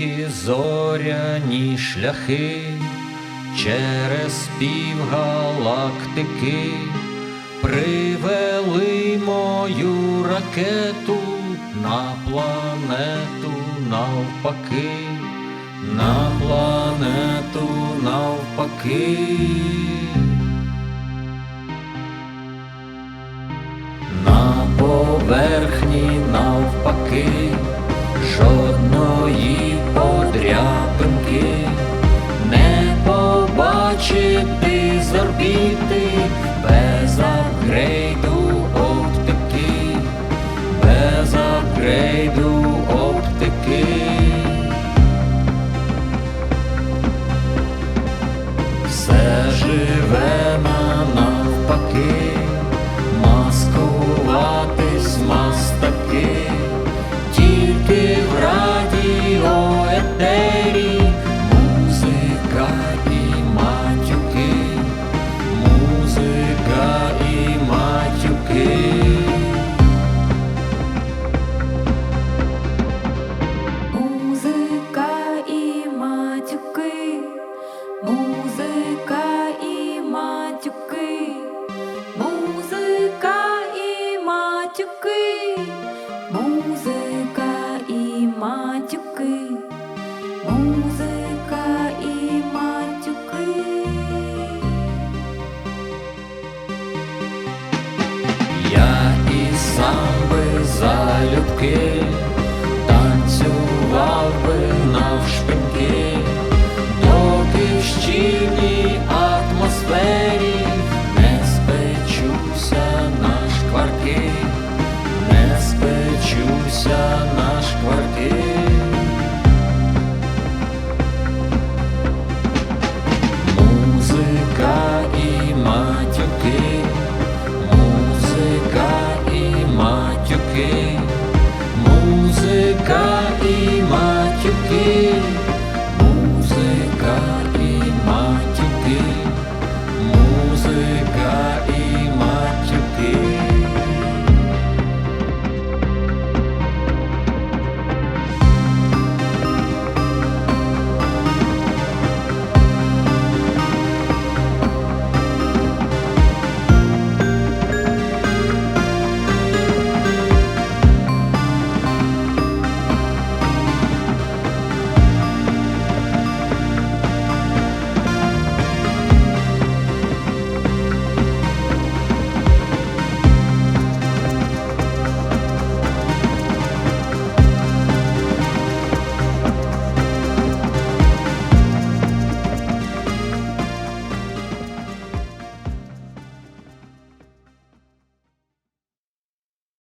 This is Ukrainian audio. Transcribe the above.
довгі зоряні шляхи через півгалактики привели мою ракету на планету навпаки, на планету навпаки. На поверхні навпаки. Жодної 呀 роки, танцював би навшпиньки, доки в щільній атмосфері не спечуся наш кварки, не спечуся наш кварки.